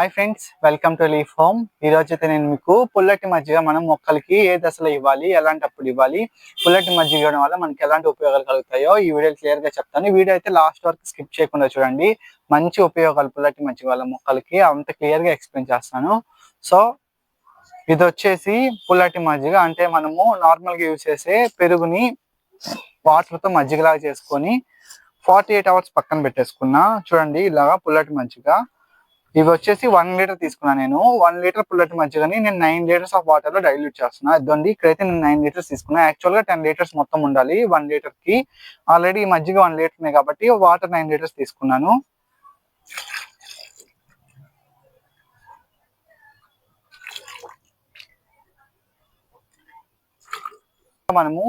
Hi friends welcome to leaf home ఈరోజు అయితే నేను మీకు పుల్లటి మజ్జిగ మనం మొక్కలకి ఏ దశలో ఇవ్వాలి ఎలాంటప్పుడు ఇవ్వాలి పుల్లటి మజ్జిగ ఇవ్వడం వల్ల మనకి ఎలాంటి ఉపయోగాలు కలుగుతాయో ఈ వీడియో క్లియర్గా చెప్తాను. వీడియో అయితే లాస్ట్ వరకు స్కిప్ చేయకుండా చూడండి. మంచి ఉపయోగాలు పుల్లటి మజ్జిగ వల్ల మొక్కలకి అంత క్లియర్గా ఎక్స్ప్లెయిన్ చేస్తాను. సో ఇది వచ్చేసి పుల్లటి మజ్జిగ. అంటే మనము నార్మల్గా యూజ్ చేసే పెరుగుని వాటర్తో మజ్జిగలాగా చేసుకొని ఫార్టీ ఎయిట్ అవర్స్ పక్కన పెట్టేసుకున్నా చూడండి ఇలాగా పుల్లటి మజ్జిగ. ఇవి వచ్చేసి వన్ లీటర్ తీసుకున్నా నేను. వన్ లీటర్ పుల్లటి మజ్జిగని నేను నైన్ లీటర్స్ ఆఫ్ వాటర్లో డైల్యూట్ చేస్తున్నా. ఇదండి ఇక్కడైతే నేను నైన్ లీటర్స్ తీసుకున్నా. యాక్చువల్గా టెన్ లీటర్స్ మొత్తం ఉండాలి వన్ లీటర్కి. ఆల్రెడీ ఈ మజ్జిగ వన్ లీటర్ కాబట్టి వాటర్ నైన్ లీటర్స్ తీసుకున్నాను. మనము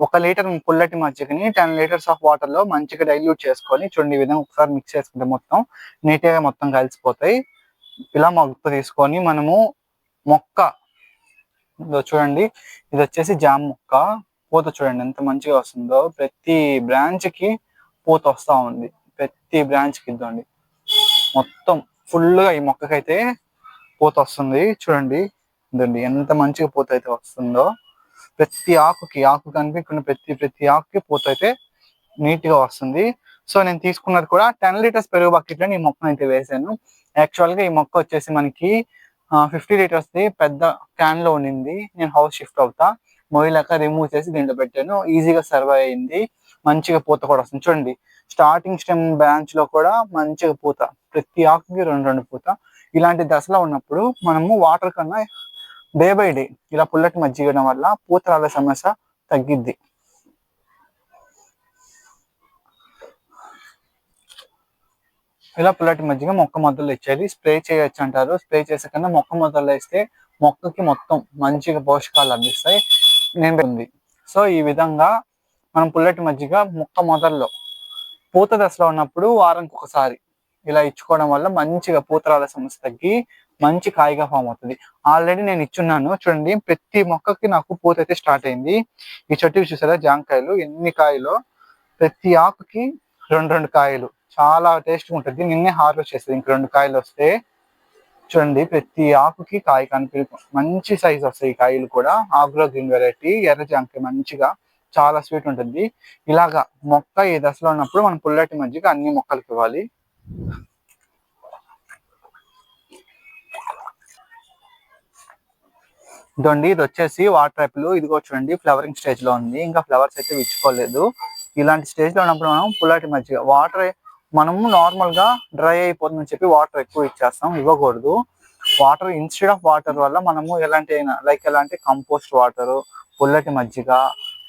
ఒక లీటర్ పుల్లటి మజ్జిగని టెన్ లీటర్స్ ఆఫ్ వాటర్లో మంచిగా డైల్యూట్ చేసుకొని చూడండి ఈ విధంగా ఒకసారి మిక్స్ చేసుకుంటే మొత్తం నీట్గా మొత్తం కలిసిపోతాయి. ఇలా మొక్క తీసుకొని మనము మొక్క చూడండి ఇది వచ్చేసి జామ్ మొక్క. పూత చూడండి ఎంత మంచిగా వస్తుందో. ప్రతి బ్రాంచ్కి పూత వస్తా ఉంది. ప్రతి బ్రాంచ్కి ఇద్దండి. మొత్తం ఫుల్గా ఈ మొక్కకైతే పూత వస్తుంది. చూడండి ఇదండి ఎంత మంచిగా పూత అయితే వస్తుందో. ప్రతి ఆకుకి ఆకు కనిపించిన ప్రతి ప్రతి ఆకుకి పూత అయితే నీట్గా వస్తుంది. సో నేను తీసుకున్నది కూడా టెన్ లీటర్స్ పెరుగు బకెట్లో ఈ మొక్కను అయితే వేసాను. యాక్చువల్గా ఈ మొక్క వచ్చేసి మనకి ఫిఫ్టీ లీటర్స్ ది పెద్ద క్యాన్లో ఉండింది. నేను హౌస్ షిఫ్ట్ అవుతా. మొయిలాక రిమూవ్ చేసి దీంట్లో పెట్టాను. ఈజీగా సర్వైవ్ అయింది. మంచిగా పూత కూడా వస్తుంది. చూడండి స్టార్టింగ్ స్టెమ్ బ్రాంచ్లో కూడా మంచిగా పూత. ప్రతి ఆకుకి రెండు రెండు పూత. ఇలాంటి దశలో ఉన్నప్పుడు మనము వాటర్ కన్నా డే బై డే ఇలా పుల్లటి మజ్జిగ వల్ల పూతరాల సమస్య తగ్గిద్ది. ఇలా పుల్లటి మజ్జిగ మొక్క మొదలు ఇచ్చేది స్ప్రే చేయొచ్చు అంటారు. స్ప్రే చేసే కన్నా మొక్క మొదలు వేస్తే మొక్కకి మొత్తం మంచిగా పోషకాలు లభిస్తాయి నేను ఉంది సో ఈ విధంగా మనం పుల్లటి మజ్జిగ మొక్క మొదల్లో పూత దశలో ఉన్నప్పుడు వారానికి ఒకసారి ఇలా ఇచ్చుకోవడం వల్ల మంచిగా పూతరాల సమస్య తగ్గి మంచి కాయగా ఫామ్ అవుతుంది. ఆల్రెడీ నేను ఇచ్చున్నాను. చూడండి ప్రతి మొక్కకి నాకు పూత అయితే స్టార్ట్ అయింది. ఈ చెట్టు చూసారా? జాంకాయలు ఎన్ని కాయలు? ప్రతి ఆకుకి రెండు రెండు కాయలు. చాలా టేస్ట్ ఉంటుంది. నిన్నే హార్వెస్ట్ చేస్తుంది ఇంక రెండు కాయలు వస్తే చూడండి ప్రతి ఆకుకి కాయ కనిపి మంచి సైజ్ వస్తాయి ఈ కాయలు కూడా. ఆగ్రో గ్రీన్ వెరైటీ ఎర్ర జాంకాయ మంచిగా చాలా స్వీట్ ఉంటుంది. ఇలాగా మొక్క ఏ దశలో ఉన్నప్పుడు మనం పుల్లటి మజ్జిగ అన్ని మొక్కలకి ఇవ్వాలి. ఇదండి ఇది వచ్చేసి వాటర్ యాపిల్ ఇదిగో చూడండి ఫ్లవరింగ్ స్టేజ్లో ఉంది. ఇంకా ఫ్లవర్స్ అయితే విచ్చుకోలేదు. ఇలాంటి స్టేజ్లో ఉన్నప్పుడు మనం పుల్లటి మజ్జిగ వాటర్ మనము నార్మల్గా డ్రై అయిపోతుందని చెప్పి వాటర్ ఎక్కువ ఇచ్చేస్తాం ఇవ్వకూడదు. వాటర్ ఇన్స్టెడ్ ఆఫ్ వాటర్ వల్ల మనము ఎలాంటి అయినా లైక్ ఎలాంటి కంపోస్ట్ వాటర్ పుల్లటి మజ్జిగ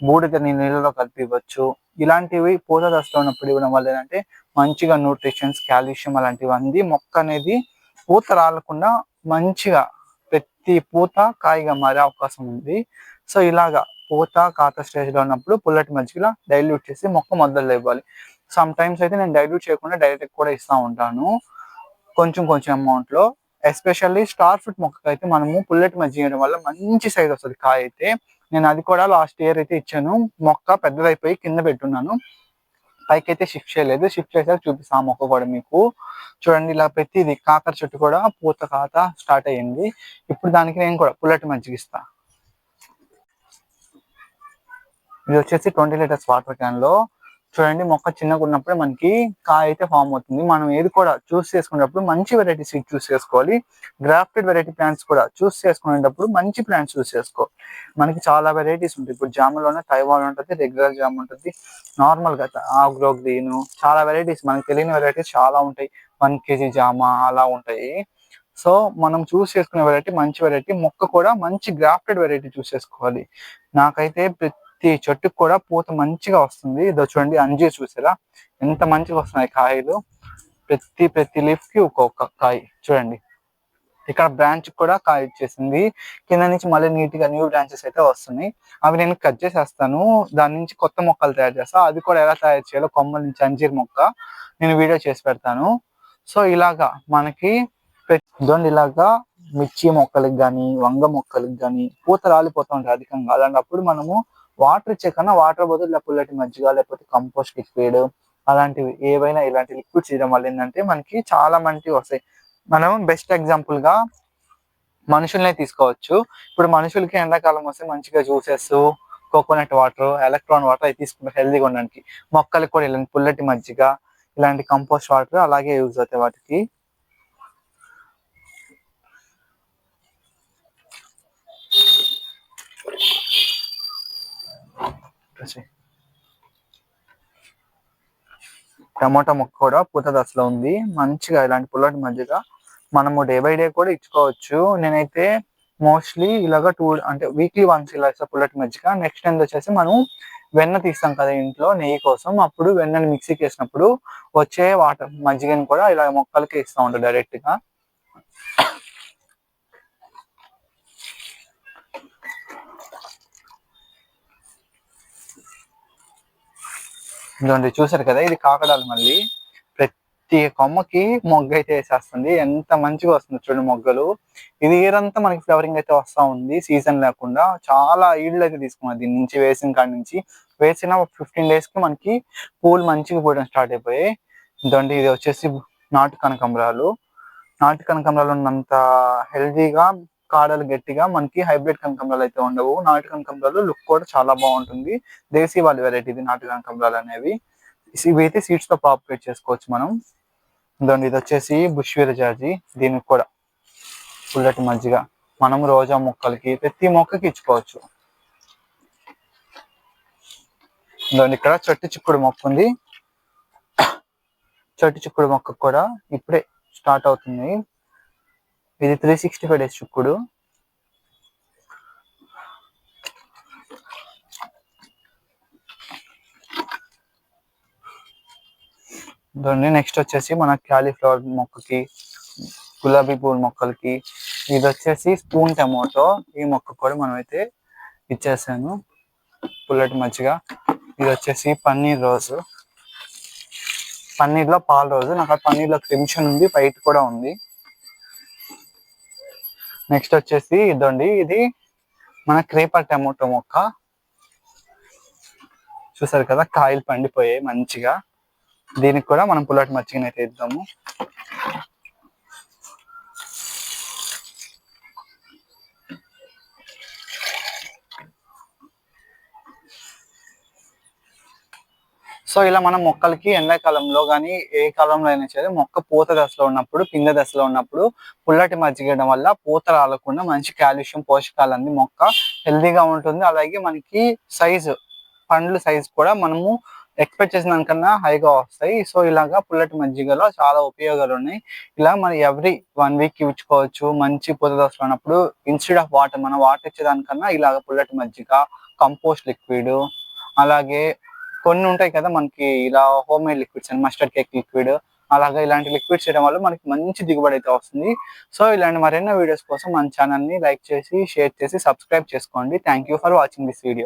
బూడిద నీళ్ళలో కలిపి ఇవ్వచ్చు. ఇలాంటివి పూత దశలో ఉన్నప్పుడు ఇవ్వడం వల్ల ఏంటంటే మంచిగా న్యూట్రిషన్స్ కాల్షియం అలాంటివి అంది మొక్క అనేది పూత రాలకుండా మంచిగా ప్రతి పూత కాయగా మారే అవకాశం ఉంది. సో ఇలాగా పూత కాత స్టేజ్లో ఉన్నప్పుడు పుల్లటి మజ్జిగ డైల్యూట్ చేసి మొక్క మొదలు ఇవ్వాలి సమ్ టైమ్స్ అయితే నేను డైల్యూట్ చేయకుండా డైరెక్ట్ కూడా ఇస్తా ఉంటాను. కొంచెం కొంచెం అమౌంట్లో. ఎస్పెషల్లీ స్టార్ ఫ్రూట్ మొక్కకి అయితే మనము పుల్లటి మజ్జిగ చేయడం వల్ల మంచి సైజ్ వస్తుంది కాయ అయితే. నేను అది కూడా లాస్ట్ ఇయర్ అయితే ఇచ్చాను. మొక్క పెద్దదైపోయి కింద పెట్టున్నాను. పైకి అయితే షిఫ్ట్ చేయలేదు. షిఫ్ట్ చేసాక చూపిస్తాను ఆ మొక్క కూడా మీకు. చూడండి ఇలా ప్రతిది కాకర చెట్టు కూడా పూత కాత స్టార్ట్ అయ్యింది. ఇప్పుడు దానికి నేను కూడా పుల్లటి మజ్జిగ ఇస్తా. ఇది వచ్చేసి ట్వంటీ లీటర్స్ వాటర్ క్యాన్లో. చూడండి మొక్క చిన్నగా ఉన్నప్పుడే మనకి కాయ అయితే ఫామ్ అవుతుంది. మనం ఏది కూడా చూస్ చేసుకునేటప్పుడు మంచి వెరైటీ సీడ్ చూస్ చేసుకోవాలి. గ్రాఫ్టెడ్ వెరైటీ ప్లాంట్స్ కూడా చూస్ చేసుకునేటప్పుడు మంచి ప్లాంట్స్ చూస్ చేసుకోవాలి మనకి చాలా వెరైటీస్ ఉంటాయి. ఇప్పుడు జాములోనే తైవాన్ ఉంటుంది రెగ్యులర్ జామ్ ఉంటుంది. నార్మల్గా ఆగ్రో గ్రీన్ చాలా వెరైటీస్ మనకి తెలియని వెరైటీస్ చాలా ఉంటాయి. వన్ కేజీ జామ అలా ఉంటాయి. సో మనం చూస్ చేసుకునే వెరైటీ మంచి వెరైటీ మొక్క కూడా మంచి గ్రాఫ్టెడ్ వెరైటీ చూస్ చేసుకోవాలి. నాకైతే ప్రతి చెట్టుకు కూడా పూత మంచిగా వస్తుంది. ఇదో చూడండి అంజీర్ చూసారా? ఎంత మంచిగా వస్తున్నాయి కాయలు. ప్రతి ప్రతి లీఫ్కి ఒక్కొక్క కాయ. చూడండి. ఇక్కడ బ్రాంచ్ కూడా కాయ ఇచ్చేసింది కింద నుంచి మళ్ళీ నీట్గా న్యూ బ్రాంచెస్ అయితే వస్తున్నాయి. అవి నేను కట్ చేసేస్తాను. దాని నుంచి కొత్త మొక్కలు తయారు చేస్తాను అది కూడా ఎలా తయారు చేయాలో కొమ్మల నుంచి అంజీర్ మొక్క నేను వీడియో చేసి పెడతాను. సో ఇలాగా మనకి ఇదండి ఇలాగా మిర్చి మొక్కలకు కానీ వంగ మొక్కలకు కానీ పూత రాలిపోతూ ఉంటాయి అధికంగా. అలాంటప్పుడు మనము వాటర్ ఇచ్చే కన్నా వాటర్ బదులు లేకపోతే పుల్లటి మజ్జిగ లేకపోతే కంపోస్ట్ లిక్విడ్ అలాంటివి ఏవైనా ఇలాంటి లిక్విడ్స్ ఇవ్వడం వల్ల ఏంటంటే మనకి చాలా మంచి వస్తాయి. మనం బెస్ట్ ఎగ్జాంపుల్గా మనుషుల్నే తీసుకోవచ్చు. ఇప్పుడు మనుషులకి ఎండాకాలం వస్తే మంచిగా juices coconut water Electral water అవి తీసుకుంటారు హెల్దీగా ఉండడానికి. మొక్కలకు కూడా ఇలాంటి పుల్లటి మజ్జిగ ఇలాంటి కంపోస్ట్ వాటర్ అలాగే యూజ్ అవుతాయి వాటికి. టమాటా మొక్క కూడా పూత దశలో ఉంది. మంచిగా ఇలాంటి పుల్లటి మధ్యగా మనము డే బై డే కూడా ఇచ్చుకోవచ్చు. నేనైతే మోస్ట్లీ ఇలాగ టూ అంటే వీక్లీ వన్స్ ఇలా ఇస్తాం పుల్లటి మజ్జిగ. నెక్స్ట్ టైం వచ్చేసి మనం వెన్న తీస్తాం కదా ఇంట్లో నెయ్యి కోసం. అప్పుడు వెన్నని మిక్సీకి వేసినప్పుడు వచ్చే వాటర్ మజ్జిగని కూడా ఇలా మొక్కలకి ఇస్తూ ఉంటాం డైరెక్ట్గా. ఇదిగోండి చూసారు కదా? ఇది కాకడాలు మళ్ళీ. ప్రతి కొమ్మకి మొగ్గ అయితే వేసేస్తుంది. ఎంత మంచిగా వస్తుంది చూడండి మొగ్గలు. ఇది ఇయరంతా అంతా మనకి ఫ్లవరింగ్ అయితే వస్తా ఉంది. సీజన్ లేకుండా చాలా ఈల్డ్ అయితే తీసుకున్నది దీని నుంచి వేసిన కాడి నుంచి. వేసిన ఫిఫ్టీన్ డేస్కి మనకి పూలు మంచిగా పోయడం స్టార్ట్ అయిపోయాయి. ఎందుకంటే ఇది వచ్చేసి నాటు కనకంబరాలు. నాటు కనకంబరాలు ఉన్నంత హెల్దీగా కాడలు గట్టిగా మనకి హైబ్రిడ్ కనకంబరాలు అయితే ఉండవు. నాటు కనకంబరాలు లుక్ కూడా చాలా బాగుంటుంది. దేశీ వాళ్ళ వెరైటీ ఇది నాటు కనకంబరాలు అనేవి. ఇవి అయితే సీడ్స్తో పాపులేట్ చేసుకోవచ్చు మనం. ఇదండి ఇది వచ్చేసి బుష్వీర జాజి. దీనికి కూడా పుల్లటి మజ్జిగ. మనం రోజా మొక్కలకి ప్రతి మొక్కకి ఇచ్చుకోవచ్చు. ఇదండి ఇక్కడ చెట్టు చిక్కుడు మొక్క ఉంది. చెట్టు చిక్కుడు మొక్క కూడా ఇప్పుడే స్టార్ట్ అవుతుంది. ఇది త్రీ సిక్స్టీ ఫైవ్ డేస్ చిక్కుడు. దాన్ని నెక్స్ట్ వచ్చేసి మన క్యాలీఫ్లవర్ మొక్కకి గులాబీ పూల మొక్కలకి ఇది వచ్చేసి స్పూన్ టమాటో. ఈ మొక్క కూడా మనం అయితే ఇచ్చేసాను. పుల్లటి మజ్జిగ. ఇది వచ్చేసి పన్నీర్ రోజు పన్నీర్లో పాల రోజు నాకు ఆ పన్నీర్లో క్రిమ్షన్ ఉంది వైట్ కూడా ఉంది. నెక్స్ట్ వచ్చేసి ఇదండి. ఇది మన క్రేపర్ టమాటో మొక్క. చూసారు కదా కాయలు పండిపోయాయి మంచిగా. దీనికి కూడా మనం పుల్లటి మజ్జిగని అయితే ఇద్దాము సో ఇలా మనం మొక్కలకి ఎండాకాలంలో కానీ ఏ కాలంలో అయినా సరే మొక్క పూత దశలో ఉన్నప్పుడు పిందె దశలో ఉన్నప్పుడు పుల్లటి మజ్జిగడం వల్ల పూత రాలకుండా మంచి కాల్షియం అన్ని మొక్క హెల్దీగా ఉంటుంది. అలాగే మనకి సైజు పండ్లు సైజు కూడా మనము ఎక్స్పెక్ట్ చేసిన దానికన్నా హైగా వస్తాయి. సో ఇలాగా పుల్లటి మజ్జిగలో చాలా ఉపయోగాలు ఉన్నాయి ఇలా మనం ఎవ్రీ వన్ వీక్ ఇచ్చుకోవచ్చు. మంచి పూత దశలో ఉన్నప్పుడు ఇన్స్టెడ్ ఆఫ్ వాటర్ మనం వాటర్ ఇచ్చేదానికన్నా ఇలాగ పుల్లటి మజ్జిగ కంపోస్ట్ లిక్విడ్ అలాగే కొన్ని ఉంటాయి కదా మనకి ఇలా home made liquids and mustard cake liquid అలాగే ఇలాంటి లిక్విడ్స్ చేయడం వల్ల మనకి మంచి దిగుబడి అయితే వస్తుంది. సో ఇలాంటి మరెన్నో వీడియోస్ కోసం మన ఛానల్ని లైక్ చేసి షేర్ చేసి సబ్స్క్రైబ్ చేసుకోండి. Thank you for watching this video.